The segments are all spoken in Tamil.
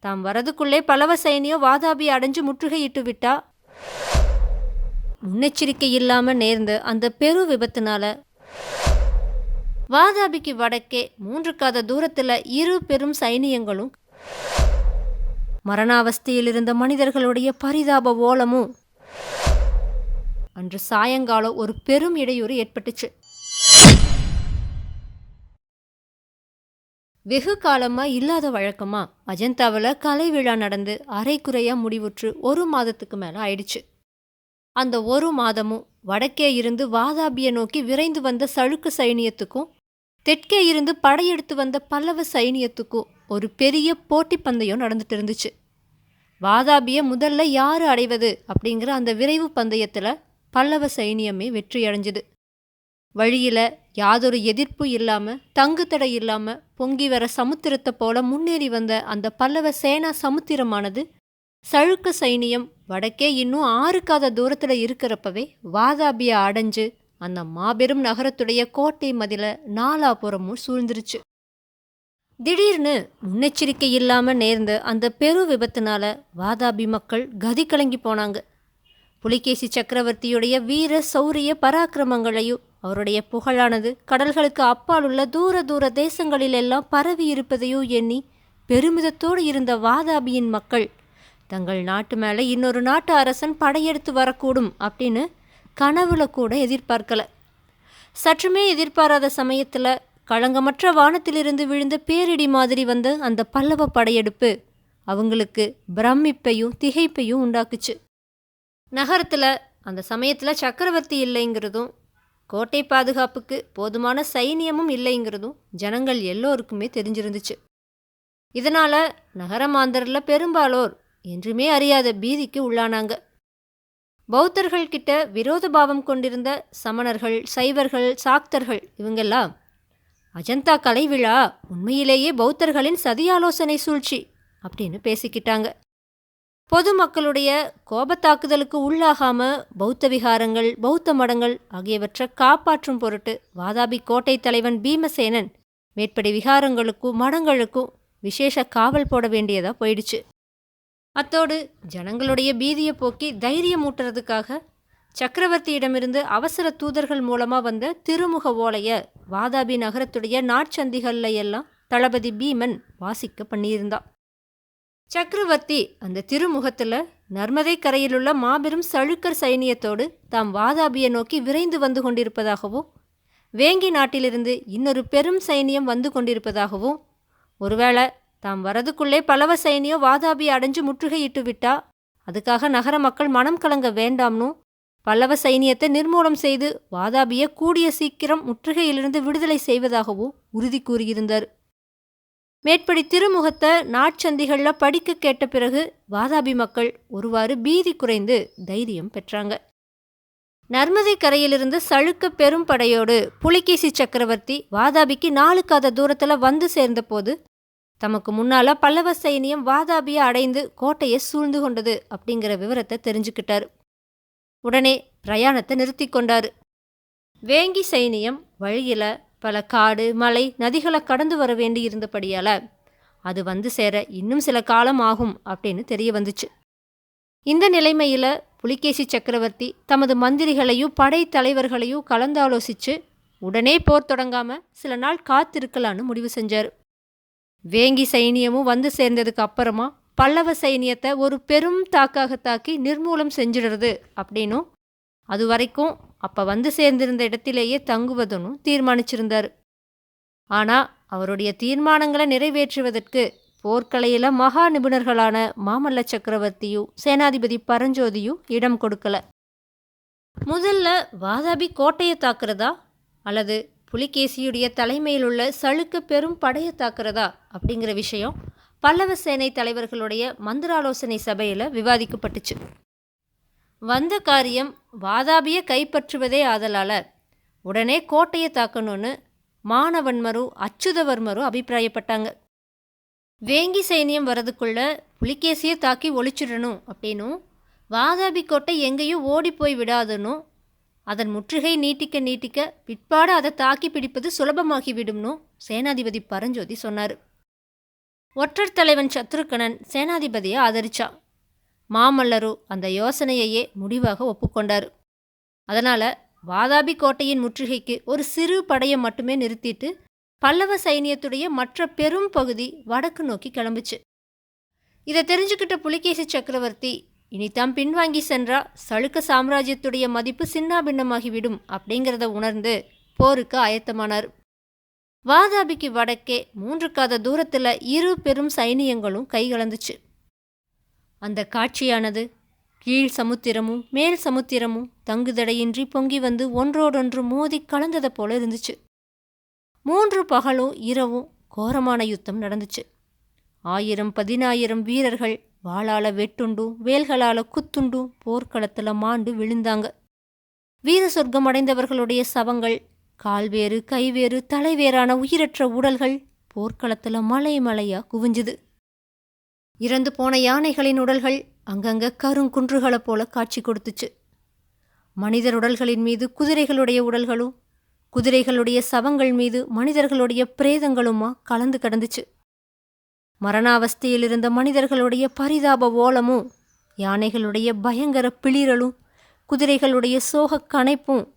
தாம் வரதுக்குள்ளே பலவ சைனியோ வாதாபி அடைஞ்சு முற்றுகையிட்டு விட்டா? முன்னெச்சரிக்கை இல்லாமல் நேர்ந்த அந்த பெரு விபத்தினால வாதாபிக்கு வடக்கே மூன்று காத தூரத்தில் இரு பெரும் சைனியங்களும் மரணாவஸ்தையில் இருந்த மனிதர்களுடைய பரிதாப ஓலமும் அன்று சாயங்காலம் ஒரு பெரும் இடையூறு ஏற்பட்டுச்சு. வெகு காலமாக இல்லாத வழக்கமா அஜந்தாவில் கலை விழா நடந்து அரைக்குறையாக முடிவுற்று ஒரு மாதத்துக்கு மேலே ஆயிடுச்சு. அந்த ஒரு மாதமும் வடக்கே இருந்து வாதாபியை நோக்கி விரைந்து வந்த சழுக்கு சைனியத்துக்கும் தெற்கே இருந்து படையெடுத்து வந்த பல்லவ சைனியத்துக்கும் ஒரு பெரிய போட்டி பந்தயம் நடந்துட்டு இருந்துச்சு. வாதாபியை முதல்ல யார் அடைவது அப்படிங்கிற அந்த விரைவு பந்தயத்தில் பல்லவ சைனியமே வெற்றி அடைஞ்சுது. யாதொரு எதிர்ப்பு இல்லாமல் தங்கு தடை பொங்கி வர சமுத்திரத்தை போல முன்னேறி வந்த அந்த பல்லவ சேனா சமுத்திரமானது சழுக்க சைனியம் வடக்கே இன்னும் ஆறுக்காத தூரத்தில் இருக்கிறப்பவே வாதாபிய அடைஞ்சு அந்த மாபெரும் நகரத்துடைய கோட்டை மதில நாலாபுறமும் சூழ்ந்துருச்சு. திடீர்னு முன்னெச்சரிக்கை இல்லாமல் நேர்ந்த அந்த பெரு விபத்தினால வாதாபி மக்கள் கதி கலங்கி போனாங்க. புலிகேசி சக்கரவர்த்தியுடைய வீர சௌரிய பராக்கிரமங்களையும் அவருடைய புகழானது கடல்களுக்கு அப்பால் உள்ள தூர தூர தேசங்களிலெல்லாம் பரவி இருப்பதையோ எண்ணி பெருமிதத்தோடு இருந்த வாதாபியின் மக்கள் தங்கள் நாட்டு மேலே இன்னொரு நாட்டு அரசன் படையெடுத்து வரக்கூடும் அப்படின்னு கனவுல கூட எதிர்பார்க்கல. சற்றுமே எதிர்பாராத சமயத்தில் களங்கமற்ற வானத்திலிருந்து விழுந்த பேரிடி மாதிரி வந்த அந்த பல்லவ படையெடுப்பு அவங்களுக்கு பிரமிப்பையும் திகைப்பையும் உண்டாக்குச்சு. நகரத்தில் அந்த சமயத்தில் சக்கரவர்த்தி இல்லைங்கிறதும் கோட்டை பாதுகாப்புக்கு போதுமான சைனியமும் இல்லைங்கிறதும் ஜனங்கள் எல்லோருக்குமே தெரிஞ்சிருந்துச்சு. இதனால் நகரமாந்தரில் பெரும்பாலோர் என்றுமே அறியாத பீதிக்கு உள்ளானாங்க. பௌத்தர்கள் கிட்ட விரோத பாவம் கொண்டிருந்த சமணர்கள் சைவர்கள் சாக்தர்கள் இவங்கெல்லாம் அஜந்தா கலை விழா உண்மையிலேயே பௌத்தர்களின் சதியாலோசனை சூழ்ச்சி அப்படின்னு பேசிக்கிட்டாங்க. பொதுமக்களுடைய கோபத்தாக்குதலுக்கு உள்ளாகாம பௌத்த விகாரங்கள் பௌத்த மடங்கள் ஆகியவற்றை காப்பாற்றும் பொருட்டு வாதாபி கோட்டை தலைவன் பீமசேனன் மேற்படி விகாரங்களுக்கும் மடங்களுக்கும் விசேஷ காவல் போட வேண்டியதா போயிடுச்சு. அத்தோடு ஜனங்களுடைய பீதியை போக்கி தைரியம் ஊட்டுறதுக்காக சக்கரவர்த்தியிடமிருந்து அவசர தூதர்கள் மூலமாக வந்த திருமுக ஓலைய வாதாபி நகரத்துடைய நாட்சந்திகளில் எல்லாம் தளபதி பீமன் வாசிக்க பண்ணியிருந்தான் சக்கரவர்த்தி அந்த திருமுகத்தில் நர்மதை கரையிலுள்ள மாபெரும் சழுக்கர் சைனியத்தோடு தாம் வாதாபியை நோக்கி விரைந்து வந்து கொண்டிருப்பதாகவும் வேங்கி நாட்டிலிருந்து இன்னொரு பெரும் சைனியம் வந்து கொண்டிருப்பதாகவும் ஒருவேளை தாம் வரதுக்குள்ளே பலவ சைனியம் வாதாபி அடைஞ்சு முற்றுகையிட்டு விட்டா அதுக்காக நகர மக்கள் மனம் கலங்க வேண்டாம்னும் பல்லவ சைனியத்தை நிர்மூலம் செய்து வாதாபியை கூடிய சீக்கிரம் முற்றுகையிலிருந்து விடுதலை செய்வதாகவும் உறுதி கூறியிருந்தார். மேற்படி திருமுகத்தை நாட்சந்திகளில் படிக்க கேட்ட பிறகு வாதாபி மக்கள் ஒருவாறு பீதி குறைந்து தைரியம் பெற்றாங்க. நர்மதை கரையிலிருந்து சழுக்க பெரும் படையோடு புலிகேசி சக்கரவர்த்தி வாதாபிக்கு நாலு காத தூரத்தில் வந்து சேர்ந்தபோது தமக்கு முன்னால பல்லவ சைனியம் வாதாபியை அடைந்து கோட்டையை சூழ்ந்து கொண்டது அப்படிங்கிற விவரத்தை தெரிஞ்சுக்கிட்டார். உடனே பிரயாணத்தை நிறுத்தி கொண்டார். வேங்கி சைனியம் வழியில பல காடு மலை நதிகளை கடந்து வர வேண்டி இருந்தபடியால் அது வந்து சேர இன்னும் சில காலம் ஆகும் அப்படின்னு தெரிய வந்துச்சு. இந்த நிலைமையில் புலிகேசி சக்கரவர்த்தி தமது மந்திரிகளையும் படை தலைவர்களையும் கலந்தாலோசித்து உடனே போர் தொடங்காமல் சில நாள் காத்திருக்கலான்னு முடிவு செஞ்சார். வேங்கி சைனியமும் வந்து சேர்ந்ததுக்கு அப்புறமா பல்லவ சைனியத்தை ஒரு பெரும் தாக்காக தாக்கி நிர்மூலம் செஞ்சிடுறது அப்படின்னும் அது வரைக்கும் அப்போ வந்து சேர்ந்திருந்த இடத்திலேயே தங்குவதுன்னு தீர்மானிச்சிருந்தார். ஆனால் அவருடைய தீர்மானங்களை நிறைவேற்றுவதற்கு போர்க்கலையில் மகா நிபுணர்களான மாமல்ல சக்கரவர்த்தியும் சேனாதிபதி பரஞ்சோதியும் இடம் கொடுக்கல. முதல்ல வாதாபி கோட்டையை தாக்குறதா? அல்லது புலிகேசியுடைய தலைமையில் உள்ள சளுக்க பெரும் படையை தாக்குறதா? அப்படிங்கிற விஷயம் பல்லவ சேனை தலைவர்களுடைய மந்திராலோசனை சபையில் விவாதிக்கப்பட்டுச்சு. வந்த காரியம் வாதாபியை கைப்பற்றுவதே ஆதலால. உடனே கோட்டையை தாக்கணும்னு மாணவன்மரும் அச்சுதவர்மரு அபிப்பிராயப்பட்டாங்க. வேங்கி சைனியம் வரதுக்குள்ள புலிகேசியை தாக்கி ஒழிச்சிடணும் அப்படின்னும் வாதாபி கோட்டை எங்கேயும் ஓடி போய் விடாதுன்னும் அதன் முற்றுகை நீட்டிக்க நீட்டிக்க பிற்பாடு அதை தாக்கி பிடிப்பது சுலபமாகிவிடும்னு சேனாதிபதி பரஞ்சோதி சொன்னார். ஒற்றர் தலைவன் சத்ருக்கணன் சேனாதிபதியை ஆதரிச்சான். மாமல்லரு அந்த யோசனையையே முடிவாக ஒப்புக்கொண்டார். அதனால் வாதாபி கோட்டையின் முற்றுகைக்கு ஒரு சிறு படையை மட்டுமே நிறுத்திட்டு பல்லவ சைனியத்துடைய மற்ற பெரும் பகுதி வடக்கு நோக்கி கிளம்புச்சு. இதை தெரிஞ்சுக்கிட்ட புலிகேசி சக்கரவர்த்தி இனி தாம் பின்வாங்கி சென்றா சளுக்க சாம்ராஜ்யத்துடைய மதிப்பு சின்னாபின்னமாகிவிடும் அப்படிங்கிறத உணர்ந்து போருக்கு ஆயத்தமானார். வாதாபிக்கு வடக்கே மூன்று காத தூரத்தில் இரு பெரும் சைனியங்களும் கைகலந்துச்சு அந்த காட்சியானது கீழ் சமுத்திரமும் மேல் சமுத்திரமும் தங்குதடையின்றி பொங்கி வந்து ஒன்றோடொன்று மோதி கலந்ததை போல இருந்துச்சு. மூன்று பகலும் இரவும் கோரமான யுத்தம் நடந்துச்சு. ஆயிரம் பதினாயிரம் வீரர்கள் வாளால வெட்டுண்டும் வேல்களால குத்துண்டும் போர்க்களத்தில் மாண்டு விழுந்தாங்க. வீர சொர்க்கம் அடைந்தவர்களுடைய சவங்கள் கால்வேறு கைவேறு தலைவேறான உயிரற்ற உடல்கள் போர்க்களத்தில் மலை மலையாக குவிஞ்சுது. இறந்து போன யானைகளின் உடல்கள் அங்கங்கே கருங்குன்றுகளைப் போல காட்சி கொடுத்துச்சு. மனிதர் உடல்களின் மீது குதிரைகளுடைய உடல்களும் குதிரைகளுடைய சவங்கள் மீது மனிதர்களுடைய பிரேதங்களுமா கலந்து கடந்துச்சு. மரணாவஸ்தையில் இருந்த மனிதர்களுடைய பரிதாப ஓலமும் யானைகளுடைய பயங்கர பிளிரலும் குதிரைகளுடைய சோகக் கனைப்பும்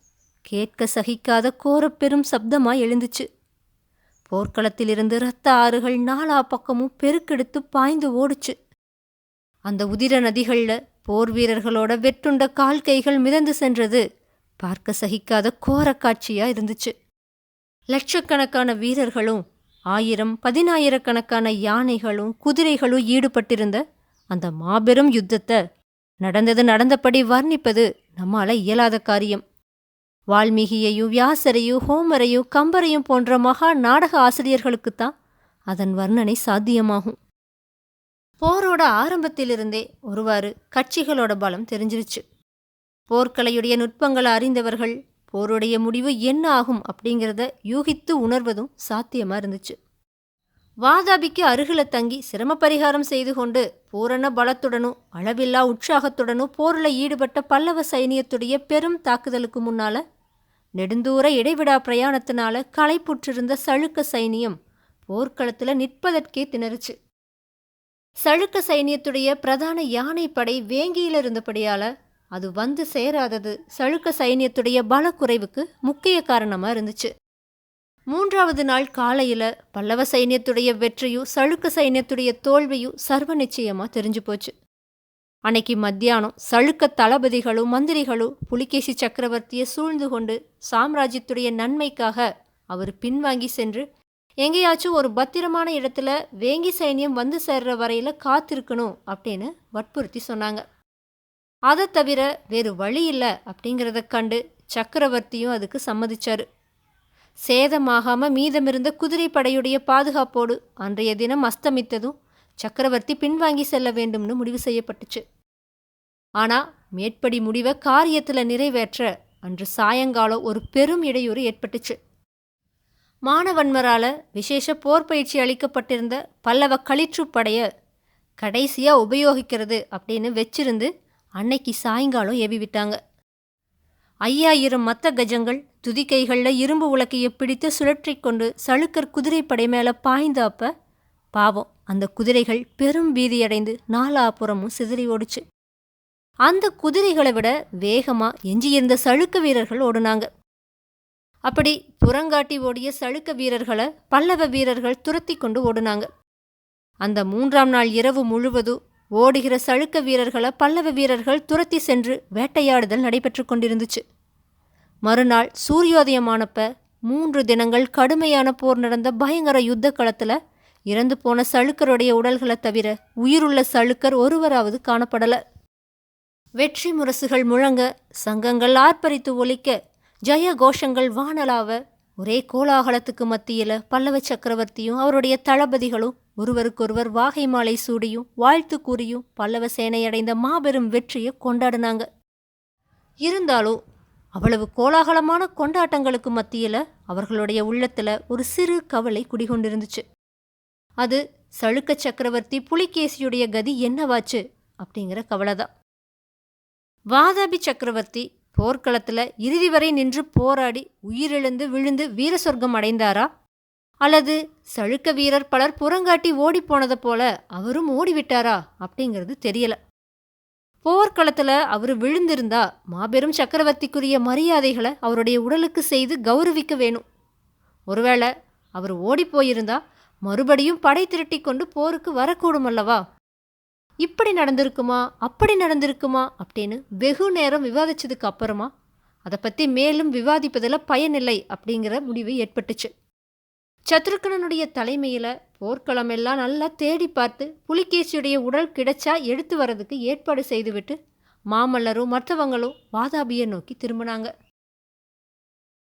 கேட்க சகிக்காத கோரப்பெரும் சப்தமாய் எழுந்துச்சு. போர்க்களத்திலிருந்து இரத்த ஆறுகள் நாலா பக்கமும் பெருக்கெடுத்து பாய்ந்து ஓடுச்சு. அந்த உதிர நதிகளில் போர் வீரர்களோட வெட்டுண்ட கால் கைகள் மிதந்து சென்றது பார்க்க சகிக்காத கோர காட்சியா இருந்துச்சு. லட்சக்கணக்கான வீரர்களும் ஆயிரம் பதினாயிரக்கணக்கான யானைகளும் குதிரைகளும் ஈடுபட்டிருந்த அந்த மாபெரும் யுத்தத்தை நடந்தது நடந்தபடி வர்ணிப்பது நம்மால இயலாத காரியம். வால்மீகியையும் வியாசரையும் ஹோமரையும் கம்பரையும் போன்ற மகா நாடக ஆசிரியர்களுக்குத்தான் அதன் வர்ணனை சாத்தியமாகும். போரோட ஆரம்பத்திலிருந்தே ஒருவாறு கட்சிகளோட பலம் தெரிஞ்சிருச்சு. போர்க்கலையுடைய நுட்பங்களை அறிந்தவர்கள் போருடைய முடிவு என்ன ஆகும் அப்படிங்கிறத யூகித்து உணர்வதும் சாத்தியமாக இருந்துச்சு. வாதாபிக்கு அருகில தங்கி சிரம பரிகாரம் செய்து கொண்டு பூரண பலத்துடனும் அளவில்லா உற்சாகத்துடனும் போரில் ஈடுபட்ட பல்லவ சைனியத்துடைய பெரும் தாக்குதலுக்கு முன்னால நெடுந்தூர இடைவிடா பிரயாணத்தினால களைப்புற்றிருந்த சழுக்க சைனியம் போர்க்களத்தில் நிற்பதற்கே திணறுச்சு. சழுக்க சைனியத்துடைய பிரதான யானைப்படை வேங்கியில் இருந்தபடியால் அது வந்து சேராதது சழுக்க சைனியத்துடைய பலக்குறைவுக்கு முக்கிய காரணமாக இருந்துச்சு. மூன்றாவது நாள் காலையில் பல்லவ சைனியத்துடைய வெற்றியும் சழுக்க சைனியத்துடைய தோல்வியும் சர்வ நிச்சயமாக தெரிஞ்சு போச்சு. அன்னைக்கு மத்தியானம் சழுக்க தளபதிகளும் மந்திரிகளும் புலிகேசி சக்கரவர்த்தியை சூழ்ந்து கொண்டு சாம்ராஜ்யத்துடைய நன்மைக்காக அவர் பின்வாங்கி சென்று எங்கேயாச்சும் ஒரு பத்திரமான இடத்துல வேங்கி சைனியம் வந்து சேர்ற வரையில் காத்திருக்கணும் அப்படின்னு வற்புறுத்தி சொன்னாங்க. அதை தவிர வேறு வழி இல்லை அப்படிங்கிறத கண்டு சக்கரவர்த்தியும் அதுக்கு சம்மதிச்சாரு. சேதமாகாம மீதமிருந்த குதிரைப்படையுடைய பாதுகாப்போடு அன்றைய தினம் அஸ்தமித்ததும் சக்கரவர்த்தி பின்வாங்கி செல்ல வேண்டும்னு முடிவு செய்யப்பட்டுச்சு. ஆனா மேற்படி முடிவை காரியத்தில் நிறைவேற்ற அன்று சாயங்காலம் ஒரு பெரும் இடையூறு ஏற்பட்டுச்சு. மாணவன்மரால விசேஷ போர் பயிற்சி அளிக்கப்பட்டிருந்த பல்லவ களிற்றுப்படைய கடைசியாக உபயோகிக்கிறது அப்படின்னு வச்சிருந்து அன்னைக்கு சாயங்காலம் ஏவி விட்டாங்க ஐயாயிரம் மத்த கஜங்கள் துதிக்கைகளில் இரும்பு உலக்கையை பிடித்து சுழற்றி கொண்டு சளுக்கர் குதிரைப்படை மேலே பாய்ந்தாப்ப பாவம் அந்த குதிரைகள் பெரும் பீதியடைந்து நாலாபுறமும் சிதறி ஓடுச்சு. அந்த குதிரைகளை விட வேகமாக எஞ்சியிருந்த சளுக்க வீரர்கள் ஓடுனாங்க. அப்படி புறங்காட்டி ஓடிய சளுக்க வீரர்களை பல்லவ வீரர்கள் துரத்தி கொண்டு ஓடுனாங்க. அந்த மூன்றாம் நாள் இரவு முழுவதும் ஓடுகிற சழுக்க வீரர்களை பல்லவ வீரர்கள் துரத்தி சென்று வேட்டையாடுதல் நடைபெற்று கொண்டிருந்துச்சு. மறுநாள் சூரியோதயமானப்ப மூன்று தினங்கள் கடுமையான போர் நடந்த பயங்கர யுத்த களத்தில் இறந்து போன சழுக்கருடைய உடல்களை தவிர உயிருள்ள சழுக்கர் ஒருவராவது காணப்படலை. வெற்றி முரசுகள் முழங்க சங்கங்கள் ஆர்ப்பரித்து ஒலிக்க ஜெய கோஷங்கள் வானலாவ ஒரே கோலாகலத்துக்கு மத்தியில் பல்லவ சக்கரவர்த்தியும் அவருடைய தளபதிகளும் ஒருவருக்கொருவர் வாகை மாலை சூடியும் வாழ்த்து கூறியும் பல்லவ சேனையடைந்த மாபெரும் வெற்றியை கொண்டாடினாங்க. இருந்தாலும் அவ்வளவு கோலாகலமான கொண்டாட்டங்களுக்கு மத்தியில் அவர்களுடைய உள்ளத்தில் ஒரு சிறு கவலை குடிகொண்டிருந்துச்சு. அது சழுக்க சக்கரவர்த்தி புலிகேசியுடைய கதி என்னவாச்சு அப்படிங்கிற கவலை தான் வாதாபி சக்கரவர்த்தி போர்க்களத்தில் இறுதி வரை நின்று போராடி உயிரிழந்து விழுந்து வீர சொர்க்கம் அடைந்தாரா? அல்லது சழுக்க வீரர் பலர் புறங்காட்டி ஓடி போனதை போல அவரும் ஓடிவிட்டாரா? அப்படிங்கிறது தெரியல. போர்க்களத்தில் அவர் விழுந்திருந்தா மாபெரும் சக்கரவர்த்திக்குரிய மரியாதைகளை அவருடைய உடலுக்கு செய்து கௌரவிக்க வேணும். ஒருவேளை அவர் ஓடிப்போயிருந்தா மறுபடியும் படை திரட்டி கொண்டு போருக்கு வரக்கூடும் அல்லவா? இப்படி நடந்திருக்குமா? அப்படி நடந்திருக்குமா? அப்படின்னு வெகு நேரம் விவாதிச்சதுக்கு அப்புறமா அதை பற்றி மேலும் விவாதிப்பதில் பயனில்லை அப்படிங்கிற முடிவு ஏற்பட்டுச்சு. சத்ருக்கனனுடைய தலைமையில் போர்க்களம் எல்லாம் நல்லா தேடி பார்த்து புலிகேசியுடைய உடல் கிடைச்சா எடுத்து வர்றதுக்கு ஏற்பாடு செய்துவிட்டு மாமல்லரும் மற்றவங்களும் வாதாபியை நோக்கி திரும்பினாங்க.